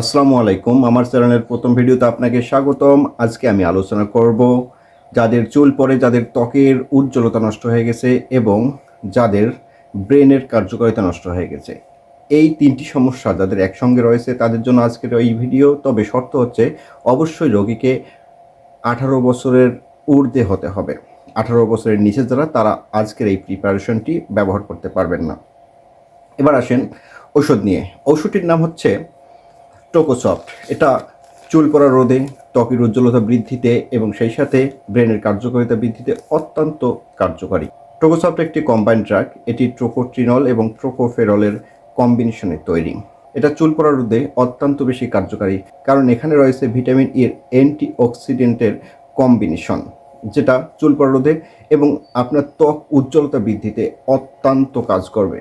আসসালামু আলাইকুম। আমার চ্যানেলের প্রথম ভিডিওতে আপনাকে স্বাগতম। আজকে আমি আলোচনা করব যাদের চুল পড়ে, যাদের ত্বকের উজ্জ্বলতা নষ্ট হয়ে গেছে এবং যাদের ব্রেনের কার্যকারিতা নষ্ট হয়ে গেছে। এই তিনটি সমস্যা যাদের একসঙ্গে রয়েছে তাদের জন্য আজকের এই ভিডিও। তবে শর্ত হচ্ছে অবশ্যই রোগীকে আঠারো বছরের ঊর্ধ্বে হতে হবে। আঠারো বছরের নিচে যারা, তারা আজকের এই প্রিপারেশনটি ব্যবহার করতে পারবেন না। এবার আসেন ওষুধ নিয়ে। ওষুধটির নাম হচ্ছে টোকোসফট। এটা চুল পড়া রোধে ত্বকের উজ্জ্বলতা বৃদ্ধিতে এবং সেই সাথে ব্রেনের কার্যকারিতা বৃদ্ধিতে অত্যন্ত কার্যকারী। টোকোসফট একটি কম্বাইন্ড ড্রাগ। এটি ট্রোকোট্রিনল এবং ট্রোকোফেরলের কম্বিনেশনে তৈরি। এটা চুল পড়া রোধে অত্যন্ত বেশি কার্যকারী, কারণ এখানে রয়েছে ভিটামিন এর অ্যান্টিঅক্সিডেন্টের কম্বিনেশন, যেটা চুল পড়া রোধে এবং আপনার ত্বক উজ্জ্বলতা বৃদ্ধিতে অত্যন্ত কাজ করবে।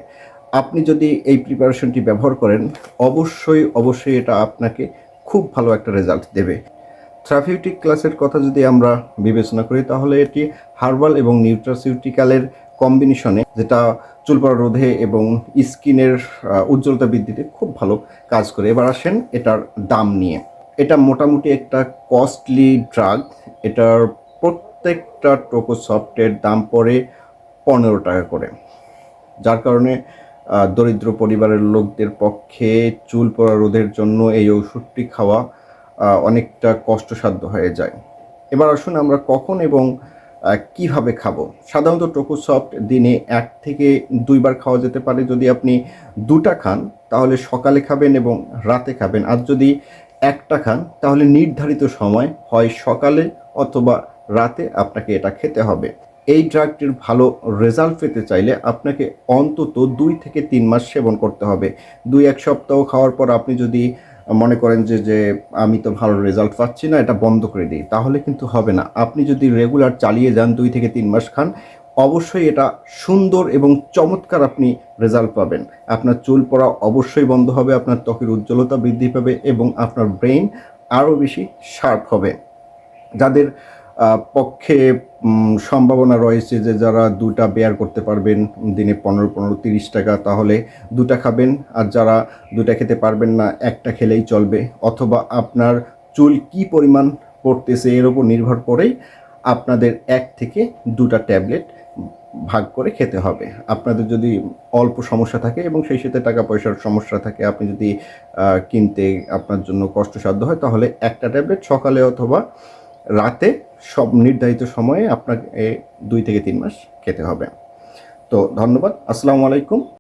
আপনি যদি এই প্রিপারেশনটি ব্যবহার করেন, অবশ্যই অবশ্যই এটা আপনাকে খুব ভালো একটা রেজাল্ট দেবে। থেরাপিউটিক ক্লাসের কথা যদি আমরা বিবেচনা করি, তাহলে এটি হার্বাল এবং নিউট্রাসিউটিক্যালের কম্বিনেশনে যেটা চুল পড়া রোধে এবং স্কিনের উজ্জ্বলতা বৃদ্ধিতে খুব ভালো কাজ করে। এবার আসেন এটার দাম নিয়ে। এটা মোটামুটি একটা কস্টলি ড্রাগ এটার প্রত্যেকটা টোকো সফটের দাম পড়ে পনেরো টাকা করে। যার কারণে দরিদ্র পরিবারের লোকদের পক্ষে চুল পড়া রোধের জন্য এই ওষুধটি খাওয়া অনেকটা কষ্টসাধ্য হয়ে যায়। এবার আসুন আমরা কখন এবং কীভাবে খাব? সাধারণত টোকোসফট দিনে এক থেকে দুইবার খাওয়া যেতে পারে। যদি আপনি দুটা খান, তাহলে সকালে খাবেন এবং রাতে খাবেন। আর যদি একটা খান, তাহলে নির্ধারিত সময় হয় সকালে অথবা রাতে আপনাকে এটা খেতে হবে। এই ড্রাগটির ভালো রেজাল্ট পেতে চাইলে আপনাকে অন্তত দুই থেকে তিন মাস সেবন করতে হবে। দুই, এক সপ্তাহ খাওয়ার পর আপনি যদি মনে করেন যে যে আমি তো ভালো রেজাল্ট পাচ্ছি না, এটা বন্ধ করে দিই, তাহলে কিন্তু হবে না। আপনি যদি রেগুলার চালিয়ে যান দুই থেকে তিন মাস খান, অবশ্যই এটা সুন্দর এবং চমৎকার আপনি রেজাল্ট পাবেন। আপনার চুল পড়া অবশ্যই বন্ধ হবে, আপনার ত্বকের উজ্জ্বলতা বৃদ্ধি পাবে এবং আপনার ব্রেন আরও বেশি শার্প হবে। যাদের পক্ষে সম্ভাবনা রয়েছে যে যারা দুটা বেয়ার করতে পারবেন দিনে পনেরো পনেরো, তিরিশ টাকা, তাহলে দুটা খাবেন। আর যারা দুটা খেতে পারবেন না, একটা খেলেই চলবে। অথবা আপনার চুল কি পরিমাণ পড়তেছে, এর উপর নির্ভর করেই আপনাদের এক থেকে দুটা ট্যাবলেট ভাগ করে খেতে হবে। আপনাদের যদি অল্প সমস্যা থাকে এবং সেই সাথে টাকা পয়সার সমস্যা থাকে, আপনি যদি কিনতে আপনার জন্য কষ্টসাধ্য হয়, তাহলে একটা ট্যাবলেট সকালে অথবা রাতে সব নির্ধারিত সময়ে আপনাকে দুই থেকে তিন মাস খেতে হবে। তো ধন্যবাদ, আসসালামু আলাইকুম।